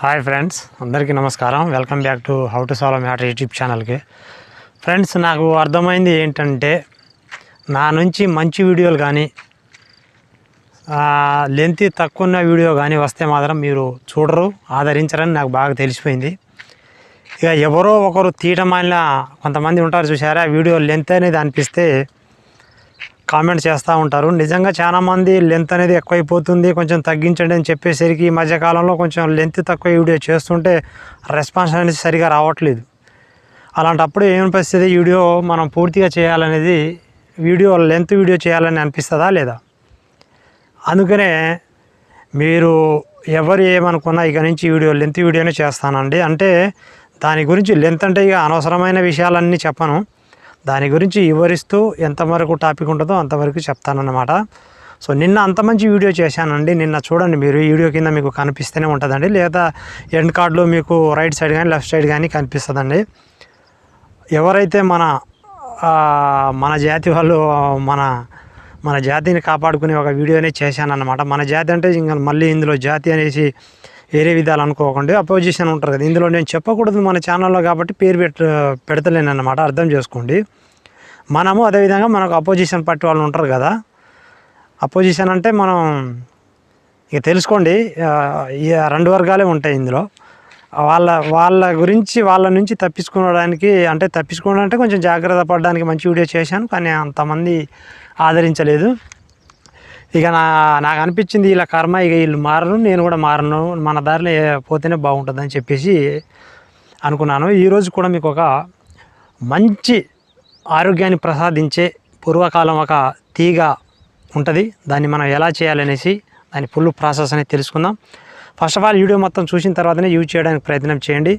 Hi friends అందరికీ నమస్కారం. Welcome back to how to solve matter YouTube ఛానల్కి friends నాకు అర్థమైంది ఏంటంటే నా నుంచి మంచి వీడియోలు కానీ లెంత్ తక్కువ ఉన్న వీడియో కానీ వస్తే మాత్రం మీరు చూడరు ఆదరించరని నాకు బాగా తెలిసిపోయింది. ఇక ఎవరో ఒకరు తీయటమాలిన కొంతమంది ఉంటారు చూసారా వీడియో లెంత్ అనేది అనిపిస్తే కామెంట్ చేస్తూ ఉంటారు. నిజంగా చాలా మంది లెంత్ అనేది ఎక్కువైపోతుంది. కొంచెం తగ్గించండి అని చెప్పేసరికి ఈ మధ్యకాలంలో కొంచెం లెంత్ తక్కువ వీడియో చేస్తుంటే రెస్పాన్స్ అనేది సరిగా రావట్లేదు. అలాంటప్పుడు ఏమనిపిస్తుంది వీడియో మనం పూర్తిగా చేయాలనేది వీడియో లెంత్ వీడియో చేయాలని అనిపిస్తుందా లేదా? అందుకనే మీరు ఎవరు ఏమనుకున్నా ఇక నుంచి వీడియో లెంత్ వీడియోనే చేస్తానండి. అంటే దాని గురించి లెంత్ అంటే ఇక అనవసరమైన విషయాలన్నీ చెప్పను. దాని గురించి వివరిస్తూ ఎంతవరకు టాపిక్ ఉంటుందో అంతవరకు చెప్తానన్నమాట. సో నిన్న అంత మంచి వీడియో చేశానండి. నిన్న చూడండి మీరు వీడియో కింద మీకు కనిపిస్తూనే ఉంటుందండి. లేదా ఎండ్ కార్డులో మీకు రైట్ సైడ్ కానీ లెఫ్ట్ సైడ్ కానీ కనిపిస్తుందండి. ఎవరైతే మన మన జాతి వాళ్ళు మన మన జాతిని కాపాడుకునే ఒక వీడియోనే చేశానన్నమాట. మన జాతి అంటే ఇంకా మళ్ళీ ఇందులో జాతి అనేసి వేరే విధాలు అనుకోకండి అపోజిషన్ ఉంటారు కదా. ఇందులో నేను చెప్పకూడదు మన ఛానల్లో కాబట్టి పేరు పెట్ట పెడతలేను అర్థం చేసుకోండి. మనము అదేవిధంగా మనకు అపోజిషన్ పట్టి వాళ్ళు ఉంటారు కదా. అపోజిషన్ అంటే మనం ఇక తెలుసుకోండి. ఈ రెండు వర్గాలే ఉంటాయి ఇందులో. వాళ్ళ వాళ్ళ గురించి వాళ్ళ నుంచి తప్పించుకోవడానికి అంటే తప్పించుకోవడం అంటే కొంచెం జాగ్రత్త పడడానికి మంచి వీడియో చేశాను. కానీ అంతమంది ఆదరించలేదు. ఇక నా నాకు అనిపించింది ఇలా కర్మ ఇక వీళ్ళు మారను నేను కూడా మారను మన దారిలో పోతేనే పోతేనే బాగుంటుందని చెప్పేసి అనుకున్నాను. ఈరోజు కూడా మీకు ఒక మంచి ఆరోగ్యాన్ని ప్రసాదించే పూర్వకాలం ఒక తీగ ఉంటుంది. దాన్ని మనం ఎలా చేయాలనేసి దాని ఫుల్ ప్రాసెస్ అనేది తెలుసుకుందాం. ఫస్ట్ ఆఫ్ ఆల్ వీడియో మొత్తం చూసిన తర్వాతనే యూజ్ చేయడానికి ప్రయత్నం చేయండి.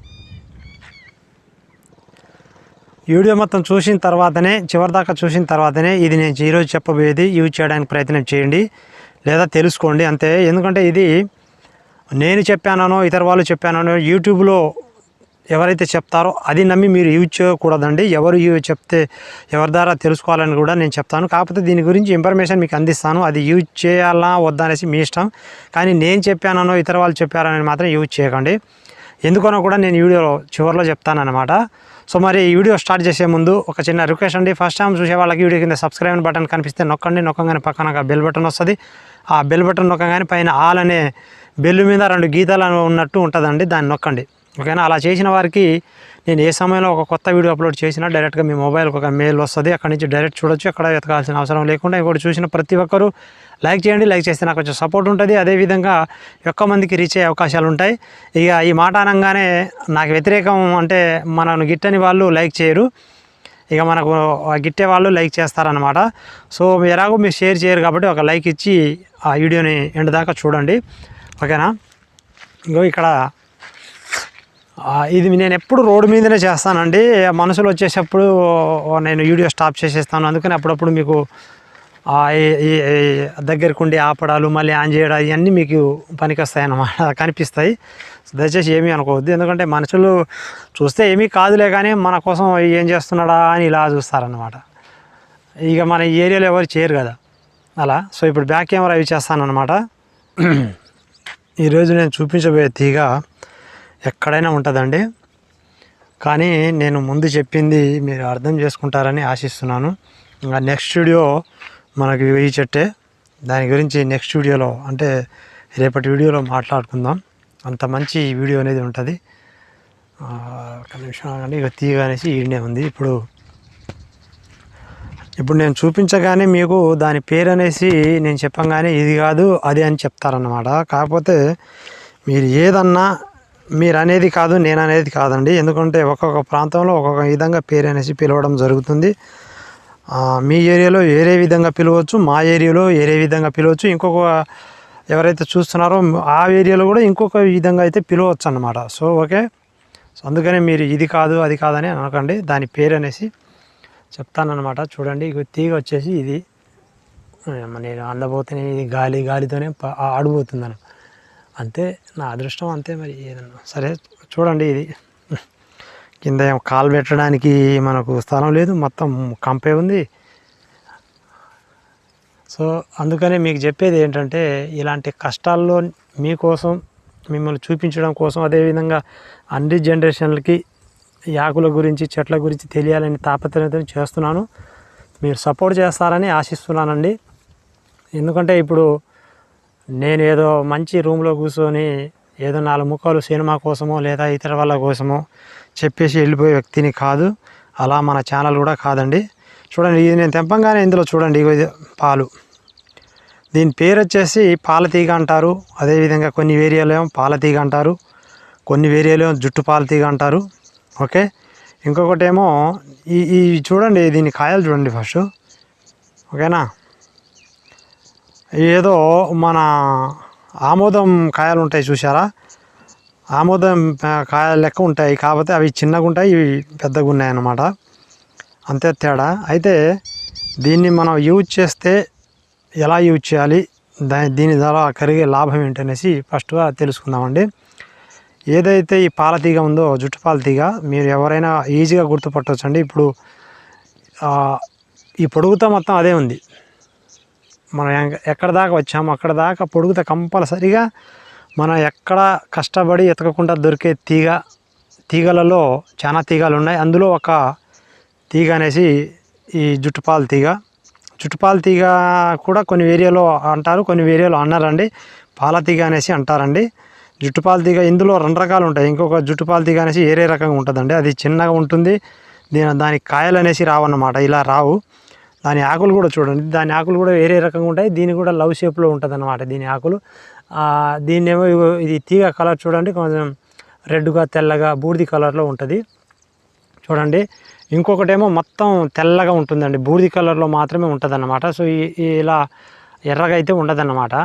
వీడియో మొత్తం చూసిన తర్వాతనే చివరిదాకా చూసిన తర్వాతనే ఇది నేను ఈరోజు చెప్పబోయేది యూజ్ చేయడానికి ప్రయత్నం చేయండి లేదా తెలుసుకోండి అంతే. ఎందుకంటే ఇది నేను చెప్పానో ఇతర వాళ్ళు చెప్పానో యూట్యూబ్లో ఎవరైతే చెప్తారో అది నమ్మి మీరు యూజ్ చేయకూడదండి. ఎవరు చెప్తే ఎవరి ద్వారా తెలుసుకోవాలని కూడా నేను చెప్తాను. కాకపోతే దీని గురించి ఇన్ఫర్మేషన్ మీకు అందిస్తాను. అది యూజ్ చేయాలా వద్దా అనేసి మీ ఇష్టం. కానీ నేను చెప్పానో ఇతర వాళ్ళు చెప్పారని మాత్రం యూజ్ చేయకండి. ఎందుకనో కూడా నేను వీడియోలో చివరిలో చెప్తానన్నమాట. సో మరి ఈ వీడియో స్టార్ట్ చేసే ముందు ఒక చిన్న రిక్వెస్ట్ అండి. ఫస్ట్ టైం చూసే వాళ్ళకి వీడియో కింద సబ్స్క్రైబ్ బటన్ కనిపిస్తే నొక్కండి. నొక్కగానే పక్కన ఒక బెల్ బటన్ వస్తుంది. ఆ బెల్ బటన్ నొక్కగానే పైన ఆల్ అనే బెల్లు మీద రెండు గీతాలు ఉన్నట్టు ఉంటుందండి. దాన్ని నొక్కండి. ఓకేనా అలా చేసిన వారికి నేను ఏ సమయంలో ఒక కొత్త వీడియో అప్లోడ్ చేసినా డైరెక్ట్గా మీ మొబైల్కి ఒక మెయిల్ వస్తుంది. అక్కడి నుంచి డైరెక్ట్ చూడొచ్చు. అక్కడ వెతకాల్సిన అవసరం లేకుండా ఇంకోటి చూసిన ప్రతి ఒక్కరూ లైక్ చేయండి లైక్ చేస్తే నాకు కొంచెం సపోర్ట్ ఉంటుంది. అదేవిధంగా ఎక్కువ మందికి రీచ్ అయ్యే అవకాశాలు ఉంటాయి. ఇక ఈ మాట అనగానే నాకు వ్యతిరేకం అంటే మనను గిట్టని వాళ్ళు లైక్ చేయరు. ఇక మనకు ఆ గిట్టే వాళ్ళు లైక్ చేస్తారనమాట సో ఎలాగో మీరు షేర్ చేయరు కాబట్టి ఒక లైక్ ఇచ్చి ఆ వీడియోని ఎండ్ దాకా చూడండి. ఓకేనా? ఇంకో ఇక్కడ ఇది నేను ఎప్పుడు రోడ్డు మీదనే చేస్తానండి. మనసులో వచ్చేటప్పుడు నేను వీడియో స్టాప్ చేసేస్తాను. అందుకని అప్పుడప్పుడు మీకు దగ్గరికి ఉండి ఆపడాలు మళ్ళీ ఆన్ చేయడం ఇవన్నీ మీకు పనికొస్తాయి అన్నమాట కనిపిస్తాయి. దయచేసి ఏమీ అనుకోవద్దు. ఎందుకంటే మనుషులు చూస్తే ఏమీ కాదులే కానీ మన కోసం ఏం చేస్తున్నాడా అని ఇలా చూస్తారనమాట ఇక మన ఈ ఏరియాలో ఎవరు చేయరు కదా. అలా. సో ఇప్పుడు బ్యాక్ కెమెరా యూజ్ చేస్తానమాట ఈరోజు నేను చూపించబోయే తీగ ఎక్కడైనా ఉంటుందండి. కానీ నేను ముందు చెప్పింది మీరు అర్థం చేసుకుంటారని ఆశిస్తున్నాను. ఇంకా నెక్స్ట్ వీడియో మనకి ఈ చెట్టే. దాని గురించి నెక్స్ట్ వీడియోలో అంటే రేపటి వీడియోలో మాట్లాడుకుందాం. అంత మంచి వీడియో అనేది ఉంటుంది. ఆ, నిమిషం కానీ ఇక తీగ అనేసి ఈడనే ఉంది. ఇప్పుడు ఇప్పుడు నేను చూపించగానే మీకు దాని పేరు అనేసి నేను చెప్పంగానే ఇది కాదు అది అని చెప్తారన్నమాట. కాకపోతే మీరు ఏదన్నా మీరు అనేది కాదు నేను అనేది కాదండి. ఎందుకంటే ఒక్కొక్క ప్రాంతంలో ఒక్కొక్క విధంగా పేరు అనేసి పిలవడం జరుగుతుంది. మీ ఏరియాలో వేరే విధంగా పిలవచ్చు మా ఏరియాలో వేరే విధంగా పిలవచ్చు ఇంకొక ఎవరైతే చూస్తున్నారో ఆ ఏరియాలో కూడా ఇంకొక విధంగా అయితే పిలవచ్చు అన్నమాట. So okay? సో అందుకనే మీరు ఇది కాదు అది కాదని అనకండి. దాని పేరు అనేసి చెప్తానన్నమాట. చూడండి ఇక తీగ వచ్చేసి ఇది. నేను అందబోతేనే ఇది గాలి గాలితోనే ఆడిపోతుందని ఆడిపోతుందను అంతే నా అదృష్టం అంతే మరి ఏదన్నా. సరే చూడండి ఇది. కింద కాలు పెట్టడానికి మనకు స్థలం లేదు మొత్తం కంపే ఉంది. సో అందుకనే మీకు చెప్పేది ఏంటంటే ఇలాంటి కష్టాల్లో మీకోసం మిమ్మల్ని చూపించడం కోసం అదేవిధంగా అన్ని జనరేషన్లకి యాకుల గురించి చెట్ల గురించి తెలియాలని తాపత్రయం చేస్తున్నాను. మీరు సపోర్ట్ చేస్తారని ఆశిస్తున్నానండి. ఎందుకంటే ఇప్పుడు నేను ఏదో మంచి రూమ్లో కూర్చొని ఏదో నాలుగు ముక్కలు సినిమా కోసమో లేదా ఇతర వాళ్ళ కోసమో చెప్పేసి వెళ్ళిపోయే వ్యక్తిని కాదు. అలా మన ఛానల్ కూడా కాదండి. చూడండి ఇది నేను తెంపంగానే ఇందులో చూడండి ఇది పాలు. దీని పేరు వచ్చేసి పాలతీగ అంటారు. అదేవిధంగా కొన్ని ఏరియాలో ఏమో పాలతీగ అంటారు. కొన్ని ఏరియాలో ఏమో జుట్టు పాలతీగ అంటారు. ఓకే? ఇంకొకటి ఏమో ఈ ఈ చూడండి దీని కాయలు చూడండి ఫస్ట్. ఓకేనా? ఏదో మన ఆమోదం కాయలు ఉంటాయి చూసారా ఆమోదం కాయలు లెక్క ఉంటాయి. కాకపోతే అవి చిన్నగా ఉంటాయి ఇవి పెద్దగా ఉన్నాయి అన్నమాట. అంతే తేడా. అయితే దీన్ని మనం యూజ్ చేస్తే ఎలా యూజ్ చేయాలి? దా దీని ద్వారా కలిగే లాభం ఏంటనేసి ఫస్ట్గా తెలుసుకుందామండి. ఏదైతే ఈ పాల తీగ ఉందో జుట్టు పాల తీగ మీరు ఎవరైనా ఈజీగా గుర్తుపట్టవచ్చండి ఇప్పుడు ఈ పొడుగుతో మొత్తం అదే ఉంది. మనం ఎక్కడ దాకా వచ్చామో అక్కడ దాకా పొడుగుత కంపల్సరిగా మనం ఎక్కడ కష్టపడి ఎతకకుండా దొరికే తీగ తీగలలో చాలా తీగలు ఉన్నాయి అందులో ఒక తీగ అనేసి ఈ జుట్టుపాల తీగ. జుట్టుపాల తీగ కూడా కొన్ని ఏరియాలో అంటారు కొన్ని ఏరియాలో అన్నారండి. పాల తీగ అనేసి అంటారండి. జుట్టుపాల తీగ ఇందులో రెండు రకాలు ఉంటాయి. ఇంకొక జుట్టుపాల తీగ అనేసి ఏరే రకంగా ఉంటుందండి. అది చిన్నగా ఉంటుంది. దీని దానికి కాయలు అనేసి రావన్నమాట. ఇలా రావు. దాని ఆకులు కూడా చూడండి. దాని ఆకులు కూడా వేరే రకంగా ఉంటాయి. దీని కూడా లవ్ షేప్లో ఉంటుంది అన్నమాట దీని ఆకులు. దీన్ని దీన్నేమో ఇది తీగ కలర్ చూడండి. కొంచెం రెడ్గా తెల్లగా బూడిది కలర్లో ఉంటుంది. చూడండి. ఇంకొకటేమో మొత్తం తెల్లగా ఉంటుందండి. బూడిది కలర్లో మాత్రమే ఉంటుందన్నమాట. సో ఈ ఇలా ఎర్రగా అయితే ఉండదన్నమాట.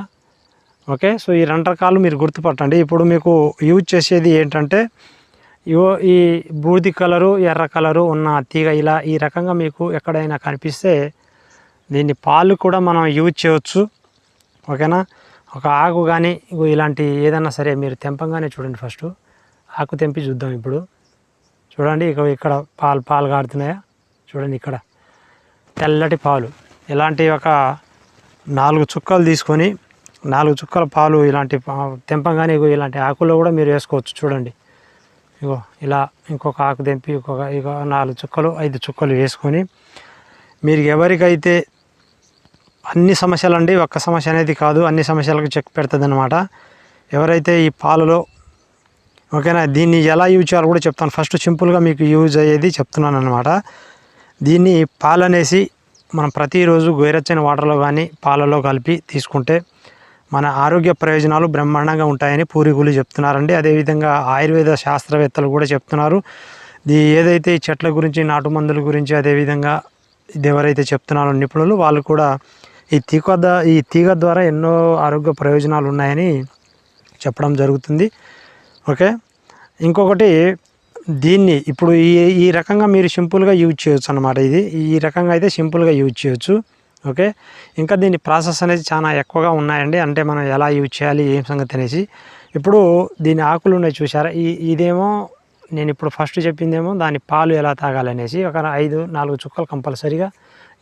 ఓకే? సో ఈ రెండు రకాలు మీరు గుర్తుపట్టండి. ఇప్పుడు మీకు యూజ్ చేసేది ఏంటంటే ఇవో ఈ బూడిది కలరు ఎర్ర కలరు ఉన్న తీగ ఇలా ఈ రకంగా మీకు ఎక్కడైనా కనిపిస్తే దీన్ని పాలు కూడా మనం యూజ్ చేయవచ్చు ఓకేనా? ఒక ఆకు కానీ ఇలాంటి ఏదన్నా సరే మీరు తెంపంగానే చూడండి ఫస్ట్. ఆకు తెంపి చూద్దాం ఇప్పుడు. చూడండి ఇక ఇక్కడ పాలు పాలు కారుతున్నాయా? చూడండి ఇక్కడ. తెల్లటి పాలు. ఇలాంటి ఒక నాలుగు చుక్కలు తీసుకొని నాలుగు చుక్కల పాలు ఇలాంటి తెంపంగానే ఇగో ఇలాంటి ఆకుల్లో కూడా మీరు వేసుకోవచ్చు. చూడండి. ఇగో ఇలా ఇంకొక ఆకు తెంపి ఇంకొక ఇగో నాలుగు చుక్కలు ఐదు చుక్కలు వేసుకొని మీరు ఎవరికైతే అన్ని సమస్యలు అండి ఒక్క సమస్య అనేది కాదు అన్ని సమస్యలకు చెక్ పెడుతుంది అనమాట ఎవరైతే ఈ పాలలో ఓకేనా దీన్ని ఎలా యూజ్ చేయాలో కూడా చెప్తాను. ఫస్ట్ సింపుల్గా మీకు యూజ్ అయ్యేది చెప్తున్నాను అనమాట దీన్ని పాలనేసి మనం ప్రతిరోజు గోరెచ్చని వాటర్లో కానీ పాలలో కలిపి తీసుకుంటే మన ఆరోగ్య ప్రయోజనాలు బ్రహ్మాండంగా ఉంటాయని పూర్వీకులు చెప్తున్నారండి. అదేవిధంగా ఆయుర్వేద శాస్త్రవేత్తలు కూడా చెప్తున్నారు. ఇది ఏదైతే ఈ చెట్ల గురించి నాటు మందుల గురించి అదేవిధంగా ఇది ఎవరైతే చెప్తున్నారో నిపుణులు వాళ్ళు కూడా ఈ తీగ ఈ తీగ ద్వారా ఎన్నో ఆరోగ్య ప్రయోజనాలు ఉన్నాయని చెప్పడం జరుగుతుంది. ఓకే? ఇంకొకటి దీన్ని ఇప్పుడు ఈ ఈ రకంగా మీరు సింపుల్గా యూజ్ చేయొచ్చు అనమాట ఇది. ఈ రకంగా అయితే సింపుల్గా యూజ్ చేయొచ్చు. ఓకే? ఇంకా దీని ప్రాసెస్ అనేది చాలా ఎక్కువగా ఉన్నాయండి. అంటే మనం ఎలా యూజ్ చేయాలి ఏం సంగతి అనేసి. ఇప్పుడు దీని ఆకులు ఉన్నాయి చూసారా ఈ ఇదేమో నేను ఇప్పుడు ఫస్ట్ చెప్పిందేమో దాని పాలు ఎలా తాగాలనేసి ఒక ఐదు నాలుగు చుక్కలు కంపల్సరీగా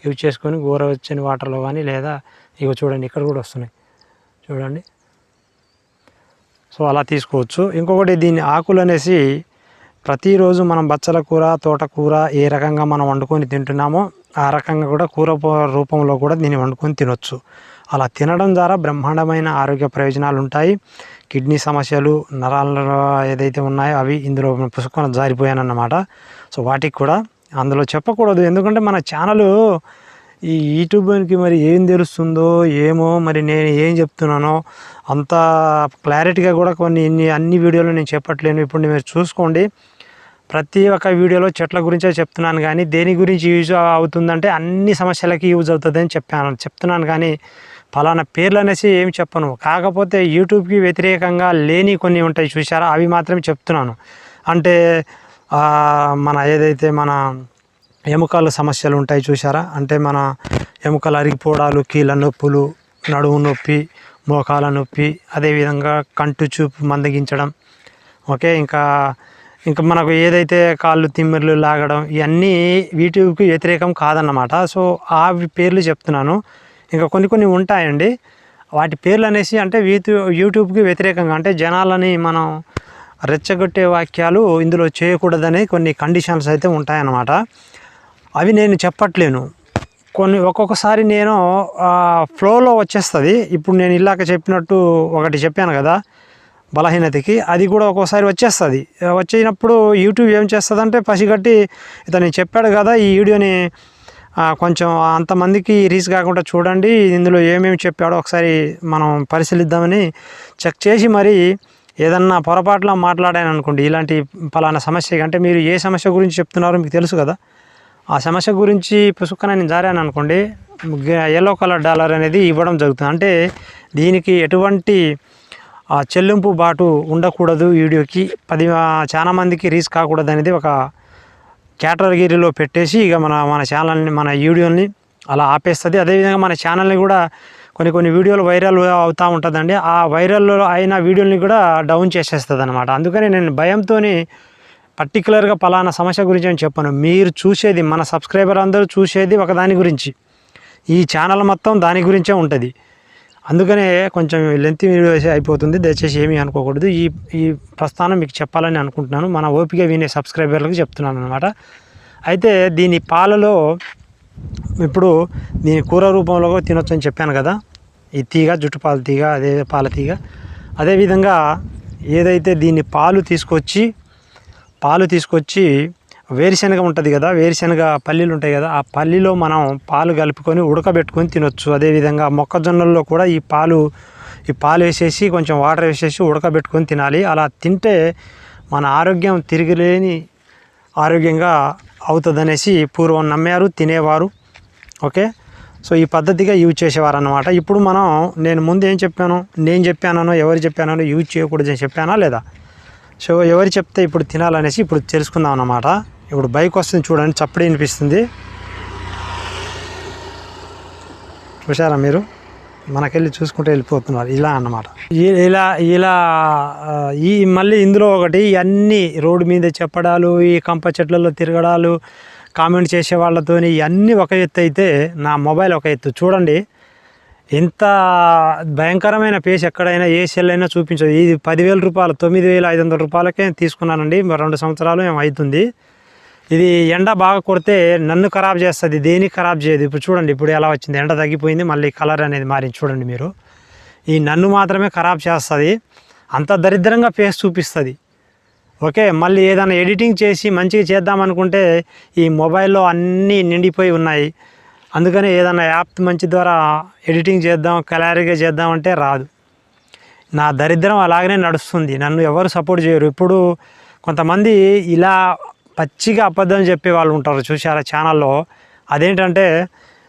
యూజ్ చేసుకొని గోరవచ్చని వాటర్లో కానీ లేదా ఇగో చూడండి ఇక్కడ కూడా వస్తున్నాయి. చూడండి. సో అలా తీసుకోవచ్చు. ఇంకొకటి దీని ఆకులు అనేసి ప్రతిరోజు మనం బచ్చల కూర తోటకూర ఏ రకంగా మనం వండుకొని తింటున్నామో ఆ రకంగా కూడా కూర రూపంలో కూడా దీన్ని వండుకొని తినొచ్చు. అలా తినడం ద్వారా బ్రహ్మాండమైన ఆరోగ్య ప్రయోజనాలు ఉంటాయి. కిడ్నీ సమస్యలు నరాలలో ఏదైతే ఉన్నాయో అవి ఇందులో పుసుకొని జారిపోయానన్నమాట సో వాటికి కూడా అందులో చెప్పకూడదు. ఎందుకంటే మన ఛానల్ ఈ యూట్యూబ్కి మరి ఏం తెలుస్తుందో ఏమో మరి నేను ఏం చెప్తున్నానో అంత క్లారిటీగా కూడా కొన్ని ఇన్ని అన్ని వీడియోలు నేను చెప్పట్లేను. ఇప్పుడు మీరు చూసుకోండి. ప్రతి ఒక్క వీడియోలో చెట్ల గురించే చెప్తున్నాను కానీ దేని గురించి యూజ్ అవుతుందంటే అన్ని సమస్యలకి యూజ్ అవుతుందని చెప్పాను. చెప్తున్నాను కానీ ఫలానా పేర్లు అనేసి ఏమి చెప్పను. కాకపోతే యూట్యూబ్కి వ్యతిరేకంగా లేని కొన్ని ఉంటాయి చూసారా అవి మాత్రమే చెప్తున్నాను. అంటే మన ఏదైతే మన ఎముకల సమస్యలు ఉంటాయి చూసారా అంటే మన ఎముకలు అరిగిపోవడాలు కీళ్ళ నొప్పులు నడుము నొప్పి మోకాల నొప్పి అదేవిధంగా కంటు చూపు మందగించడం. ఓకే ఇంకా ఇంకా మనకు ఏదైతే కాళ్ళు తిమ్మిర్లు లాగడం ఇవన్నీ వీటికి వ్యతిరేకం కాదన్నమాట. సో ఆ పేర్లు చెప్తున్నాను. ఇంకా కొన్ని కొన్ని ఉంటాయండి. వాటి పేర్లు అనేసి అంటే వీటి యూట్యూబ్కి వ్యతిరేకంగా అంటే జనాలని మనం రెచ్చగొట్టే వాక్యాలు ఇందులో చేయకూడదని కొన్ని కండిషన్స్ అయితే ఉంటాయన్నమాట. అవి నేను చెప్పట్లేను. కొన్ని ఒక్కొక్కసారి నేను ఫ్లోలో వచ్చేస్తుంది. ఇప్పుడు నేను ఇలాక చెప్పినట్టు ఒకటి చెప్పాను కదా. బలహీనతకి అది కూడా ఒక్కోసారి వచ్చేస్తుంది. వచ్చినప్పుడు యూట్యూబ్ ఏం చేస్తుంది అంటే పసిగట్టి ఇతను చెప్పాడు కదా ఈ వీడియోని కొంచెం అంతమందికి రీచ్ కాకుండా చూడండి ఇందులో ఏమేమి చెప్పాడో ఒకసారి మనం పరిశీలిద్దామని చెక్ చేసి మరి ఏదన్నా పొరపాటులో మాట్లాడాను అనుకోండి ఇలాంటి పలానా సమస్య అంటే మీరు ఏ సమస్య గురించి చెప్తున్నారో మీకు తెలుసు కదా. ఆ సమస్య గురించి పుసుక్కన నేను జారాను అనుకోండి ఎల్లో కలర్ డాలర్ అనేది ఇవ్వడం జరుగుతుంది. అంటే దీనికి ఎటువంటి ఆ, చెల్లింపు బాటు ఉండకూడదు వీడియోకి. పది చాలా మందికి రీచ్ కాకూడదు అనేది ఒక కేటగిరీలో పెట్టేసి ఇక మన మన ఛానల్ని మన వీడియోని అలా ఆపేస్తుంది. అదేవిధంగా మన ఛానల్ని కూడా కొన్ని కొన్ని వీడియోలు వైరల్ అవుతూ ఉంటుందండి. ఆ వైరల్లో అయిన వీడియోని కూడా డౌన్ చేసేస్తుంది అనమాట అందుకని నేను భయంతో పర్టికులర్గా పలానా సమస్య గురించి అని చెప్పాను. మీరు చూసేది మన సబ్స్క్రైబర్ అందరూ చూసేది ఒక దాని గురించి. ఈ ఛానల్ మొత్తం దాని గురించే ఉంటుంది. అందుకనే కొంచెం లెంత్ వీడియో అయిపోతుంది. దయచేసి ఏమీ అనుకోకూడదు. ఈ ఈ ప్రస్థానం మీకు చెప్పాలని అనుకుంటున్నాను. మన ఓపిక వినే సబ్స్క్రైబర్లకు చెప్తున్నాను అనమాట అయితే దీని పాలలో ఇప్పుడు దీని కూర రూపంలో తినొచ్చని తినొచ్చు అని చెప్పాను కదా. ఈ తీగ జుట్టు పాల తీగ అదే పాల తీగ. అదేవిధంగా ఏదైతే దీన్ని పాలు తీసుకొచ్చి పాలు తీసుకొచ్చి వేరుశనగ ఉంటుంది కదా వేరుశనగ పల్లీలు ఉంటాయి కదా ఆ పల్లీలో మనం పాలు కలుపుకొని ఉడకబెట్టుకొని తినొచ్చు. అదేవిధంగా మొక్కజొన్నల్లో కూడా ఈ పాలు ఈ పాలు వేసేసి కొంచెం వాటర్ వేసేసి ఉడకబెట్టుకొని తినాలి. అలా తింటే మన ఆరోగ్యం తిరిగిలేని ఆరోగ్యంగా అవుతుందనేసి పూర్వం నమ్మారు తినేవారు. ఓకే? సో ఈ పద్ధతిగా యూజ్ చేసేవారు అనమాట ఇప్పుడు మనం నేను ముందు ఏం చెప్పాను? నేను చెప్పానో ఎవరు చెప్పానో యూజ్ చేయకూడదని చెప్పానా లేదా? సో ఎవరు చెప్తే ఇప్పుడు తినాలనేసి ఇప్పుడు తెలుసుకుందాం అన్నమాట ఇప్పుడు బైక్ వస్తుంది చూడండి చప్పుడు వినిపిస్తుంది. చూసారా మీరు? మనకెళ్ళి చూసుకుంటే వెళ్ళిపోతున్నారు. ఇలా అన్నమాట. ఇలా ఇలా ఈ మళ్ళీ ఇందులో ఒకటి ఇవన్నీ రోడ్డు మీద చెప్పడాలు ఈ కంప చెట్లలో తిరగడాలు కామెంట్ చేసే వాళ్ళతోని ఇవన్నీ ఒక ఎత్తు అయితే నా మొబైల్ ఒక ఎత్తు. చూడండి ఎంత భయంకరమైన పేస్ ఎక్కడైనా ఏ సెల్ అయినా చూపించదు. ఇది పదివేల రూపాయలు తొమ్మిది వేల ఐదు వందల రూపాయలకే తీసుకున్నానండి. మరి రెండు సంవత్సరాలు మేము అవుతుంది. ఇది ఎండ బాగా కొడితే నన్ను ఖరాబ్ చేస్తుంది దేని ఖరాబ్ చేయదు. ఇప్పుడు చూడండి ఇప్పుడు ఎలా వచ్చింది? ఎండ తగ్గిపోయింది మళ్ళీ కలర్ అనేది మారింది. చూడండి మీరు. ఈ నన్ను మాత్రమే ఖరాబ్ చేస్తుంది అంత దరిద్రంగా ఫేస్ చూపిస్తుంది. ఓకే మళ్ళీ ఏదైనా ఎడిటింగ్ చేసి మంచిగా చేద్దాం అనుకుంటే ఈ మొబైల్లో అన్నీ నిండిపోయి ఉన్నాయి. అందుకని ఏదైనా యాప్ మంచి ద్వారా ఎడిటింగ్ చేద్దాం కలారీగా చేద్దాం అంటే రాదు. నా దరిద్రం అలాగనే నడుస్తుంది. నన్ను ఎవరు సపోర్ట్ చేయరు. ఇప్పుడు కొంతమంది ఇలా పచ్చిగా అబద్ధం చెప్పే వాళ్ళు ఉంటారు. చూసారా ఛానల్లో? అదేంటంటే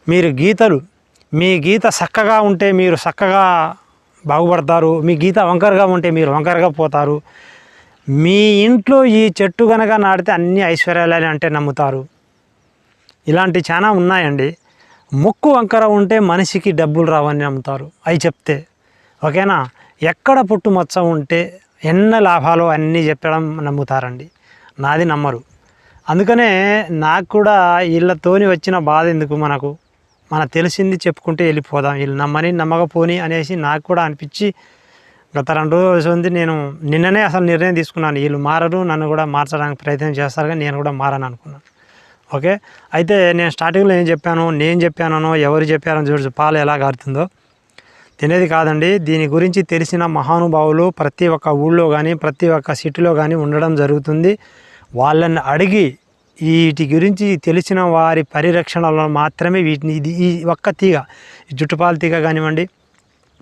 మీరు గీతలు మీ గీత చక్కగా ఉంటే మీరు చక్కగా బాగుపడతారు. మీ గీత వంకరగా ఉంటే మీరు వంకరగా పోతారు. మీ ఇంట్లో ఈ చెట్టు కనుక నాటితే అన్ని ఐశ్వర్యాలని అంటే నమ్ముతారు. ఇలాంటి చాలా ఉన్నాయండి. ముక్కు వంకర ఉంటే మనిషికి డబ్బులు రావని నమ్ముతారు. అవి చెప్తే ఓకేనా? ఎక్కడ పుట్టు మచ్చ ఉంటే ఎన్న లాభాలు అన్నీ చెప్పడం నమ్ముతారండి. నాది నమ్మరు. అందుకనే నాకు కూడా వీళ్ళతోని వచ్చిన బాధ ఎందుకు మనకు? మన తెలిసింది చెప్పుకుంటే వెళ్ళిపోదాం. వీళ్ళు నమ్మని నమ్మకపోని అనేసి నాకు కూడా అనిపించి గత రెండు రోజుల ఉంది నేను నిన్ననే అసలు నిర్ణయం తీసుకున్నాను. వీళ్ళు మారరు నన్ను కూడా మార్చడానికి ప్రయత్నం చేస్తారు కానీ నేను కూడా మారని అనుకున్నాను. ఓకే? అయితే నేను స్టార్టింగ్లో ఏం చెప్పాను? నేను చెప్పానో ఎవరు చెప్పారో చూడు పాలు ఎలా గారుతుందో. తినేది కాదండి. దీని గురించి తెలిసిన మహానుభావులు ప్రతి ఒక్క ఊళ్ళో కానీ ప్రతి ఒక్క సిటీలో కానీ ఉండడం జరుగుతుంది. వాళ్ళని అడిగి వీటి గురించి తెలిసిన వారి పరిరక్షణలో మాత్రమే వీటిని ఇది ఈ ఒక్క తీగ ఈ జుట్టుపాల తీగ కానివ్వండి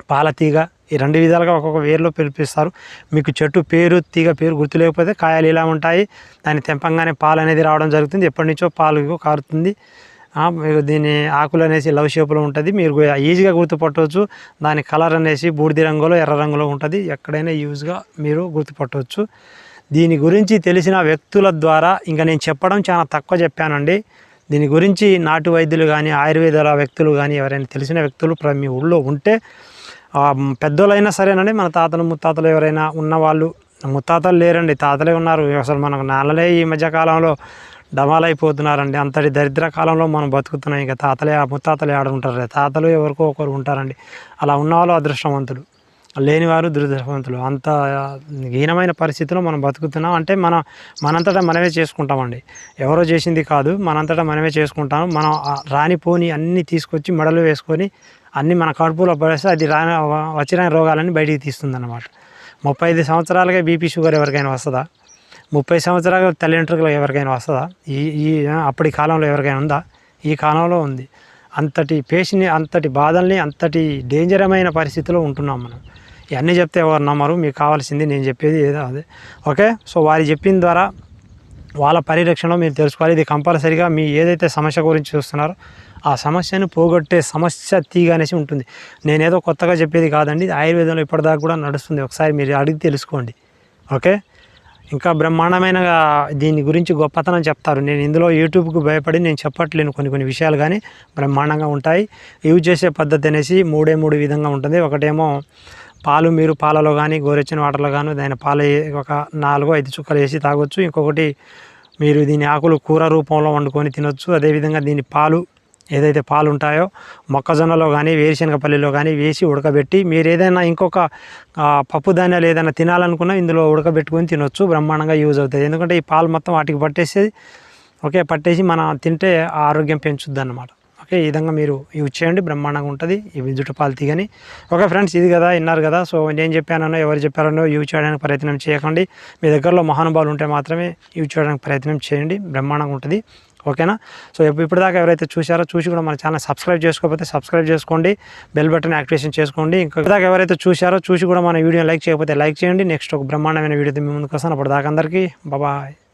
పాల తీగ ఈ రెండు విధాలుగా ఒక్కొక్క వేరులో పిలిపిస్తారు. మీకు చెట్టు పేరు తీగ పేరు గుర్తు లేకపోతే కాయలు ఇలా ఉంటాయి. దాన్ని తెంపంగానే పాలు అనేది రావడం జరుగుతుంది. ఎప్పటి నుంచో పాలు కారుతుంది. మీకు దీని ఆకులు అనేసి లవ్ షేప్లో ఉంటుంది. మీరు ఈజీగా గుర్తుపట్టవచ్చు. దాని కలర్ అనేసి బూడిద రంగులో ఎర్ర రంగులో ఉంటుంది. ఎక్కడైనా యూజ్గా మీరు గుర్తుపట్టవచ్చు. దీని గురించి తెలిసిన వ్యక్తుల ద్వారా ఇంకా నేను చెప్పడం చాలా తక్కువ చెప్పానండి. దీని గురించి నాటు వైద్యులు కానీ ఆయుర్వేదాల వ్యక్తులు కానీ ఎవరైనా తెలిసిన వ్యక్తులు ప్ర- మీ ఊళ్ళో ఉంటే పెద్దోళ్ళైనా సరేనండి. మన తాతలు ముత్తాతలు ఎవరైనా ఉన్నవాళ్ళు ముత్తాతలు లేరండి. తాతలే ఉన్నారు. అసలు మనకు నాన్నలే ఈ మధ్యకాలంలో డమాలైపోతున్నారండి. అంతటి దరిద్ర కాలంలో మనం బతుకుతున్నాం. ఇంకా తాతలే ముత్తాతలే ఆడ ఉంటారు తాతలు ఎవరికో ఒకరు ఉంటారండి. అలా ఉన్నవాళ్ళు అదృష్టవంతులు. లేనివారు దురదృష్టవంతులు. అంత హీనమైన పరిస్థితిలో మనం బతుకుతున్నాం. అంటే మన మనంతటా మనమే చేసుకుంటామండి. ఎవరో చేసింది కాదు మనంతటా మనమే చేసుకుంటాం. మనం రానిపోని అన్నీ తీసుకొచ్చి మెడలు వేసుకొని అన్నీ మన కడుపులో పడేస్తే అది రాని వచ్చిన రోగాలన్నీ బయటికి తీస్తుందన్నమాట. ముప్పై ఐదు సంవత్సరాలకే బీపీ షుగర్ ఎవరికైనా వస్తుందా? ముప్పై సంవత్సరాలు తల్లిదండ్రులు ఎవరికైనా వస్తుందా? ఈ ఈ అప్పటి కాలంలో ఎవరికైనా ఉందా? ఈ కాలంలో ఉంది. అంతటి పేషిని అంతటి బాధల్ని అంతటి డేంజరమైన పరిస్థితిలో ఉంటున్నాం మనం. ఇవన్నీ చెప్తే ఎవరు నమ్మరు మీకు కావాల్సింది నేను చెప్పేది ఏదో అదే. ఓకే? సో వారి చెప్పిన ద్వారా వాళ్ళ పరిరక్షణలో మీరు తెలుసుకోవాలి. ఇది కంపల్సరీగా మీ ఏదైతే సమస్య గురించి చూస్తున్నారో ఆ సమస్యను పోగొట్టే సమస్య తీగ అనేసి ఉంటుంది. నేనేదో కొత్తగా చెప్పేది కాదండి. ఆయుర్వేదంలో ఇప్పటిదాకా కూడా నడుస్తుంది. ఒకసారి మీరు అడిగి తెలుసుకోండి. ఓకే? ఇంకా బ్రహ్మాండమైన దీని గురించి గొప్పతనం చెప్తారు. నేను ఇందులో యూట్యూబ్కు భయపడి నేను చెప్పట్లేను కొన్ని కొన్ని విషయాలు కానీ బ్రహ్మాండంగా ఉంటాయి. యూజ్ చేసే పద్ధతి అనేసి మూడే మూడు విధంగా ఉంటుంది. ఒకటేమో పాలు మీరు పాలలో కానీ గోరెచ్చిన వాటర్లో కానీ దాని పాలు ఒక నాలుగు ఐదు చుక్కలు వేసి తాగొచ్చు. ఇంకొకటి మీరు దీని ఆకులు కూర రూపంలో వండుకొని తినొచ్చు. అదేవిధంగా దీని పాలు ఏదైతే పాలు ఉంటాయో మొక్కజొన్నలో కానీ వేరుశనగపల్లిలో కానీ వేసి ఉడకబెట్టి మీరు ఏదైనా ఇంకొక పప్పు ధాన్యాలు ఏదైనా తినాలనుకున్నా ఇందులో ఉడకబెట్టుకొని తినొచ్చు. బ్రహ్మాండంగా యూజ్ అవుతుంది ఎందుకంటే ఈ పాలు మొత్తం వాటికి పట్టేసేది ఓకే పట్టేసి మనం తింటే ఆరోగ్యం పెంచుద్ది అనమాట ఓకే ఈ విధంగా మీరు యూజ్ చేయండి. బ్రహ్మాండంగా ఉంటుంది. ఈ జుట్టు పాలు తీగని. ఓకే ఫ్రెండ్స్ ఇది కదా విన్నారు కదా. సో నేను చెప్పానో ఎవరు చెప్పారనో యూజ్ చేయడానికి ప్రయత్నం చేయకండి. మీ దగ్గరలో మహానుభావులు ఉంటే మాత్రమే యూజ్ చేయడానికి ప్రయత్నం చేయండి. బ్రహ్మాండంగా ఉంటుంది. ఓకేనా? సో ఇప్పుడు ఇప్పటిదాకా ఎవరైతే చూశారో చూసి కూడా మన ఛానల్ సబ్స్క్రైబ్ చేసుకోకపోతే సబ్స్క్రైబ్ చేసుకోండి బెల్ బటన్ యాక్టివేషన్ చేసుకోండి. ఇంకా దాకా ఎవరైతే చూశారో చూసి కూడా మన వీడియో లైక్ చేయకపోతే లైక్ చేయండి. నెక్స్ట్ ఒక బ్రహ్మాండమైన వీడియో మీ ముందుకు వస్తాను. అప్పుడు దాకా అందరికీ బాబాయ్